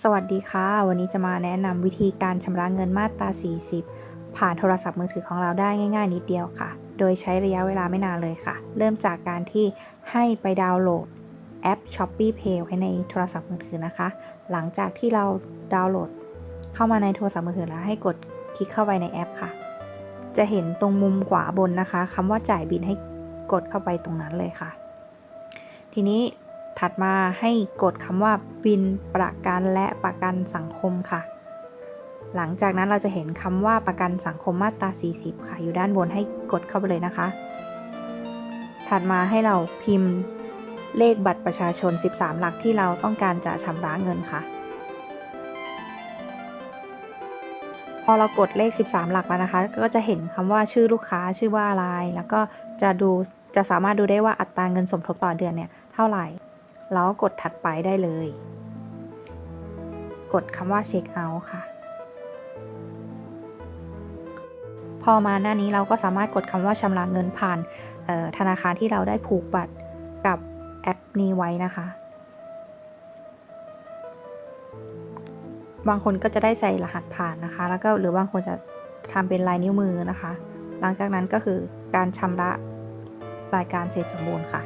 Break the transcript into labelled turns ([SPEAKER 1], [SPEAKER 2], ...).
[SPEAKER 1] สวัสดีค่ะ วันนี้จะมาแนะนำวิธีการชำระเงินมาตรา 40 ผ่านโทรศัพท์มือถือของเราได้ง่าย ๆ นิดเดียวค่ะ โดยใช้ระยะเวลาไม่นานเลยค่ะ เริ่มจากการที่ให้ไปดาวน์โหลดแอป Shopee Pay ไว้ในโทรศัพท์มือถือนะคะ หลังจากที่เราดาวน์โหลด เข้ามาในโทรศัพท์มือถือแล้วให้กดคลิกเข้าไปในแอปค่ะ จะเห็นตรงมุมขวาบนนะคะคำว่าจ่ายบินให้กดเข้าไปตรงนั้นเลยค่ะ ทีนี้ ถัดมาให้กดคำว่าบินประกันและประกันสังคมค่ะ หลังจากนั้นเราจะเห็นคำว่าประกันสังคมมาตรา 40 ค่ะ อยู่ด้านบนให้กดเข้าไปเลยนะคะ ถัดมาให้เราพิมพ์เลขบัตรประชาชน 13 หลักที่เราต้องการจะชำระเงินค่ะ พอเรากดเลข 13 หลักแล้วนะคะ ก็จะเห็นคำว่าชื่อลูกค้าชื่อว่าอะไร แล้วก็จะดูจะสามารถดูได้ว่าอัตราเงินสมทบต่อเดือนเนี่ยเท่าไหร่ แล้วกดถัดไปได้เลย กดคำว่าเช็คเอาท์ค่ะ พอมาหน้านี้เราก็สามารถกดคำว่าชำระเงินผ่านธนาคารที่เราได้ผูกบัตรกับแอปนี้ไว้นะคะ บางคนก็จะได้ใส่รหัสผ่านนะคะ แล้วก็หรือบางคนจะทำเป็นลายนิ้วมือนะคะ หลังจากนั้นก็คือการชำระรายการเสร็จสมบูรณ์ค่ะ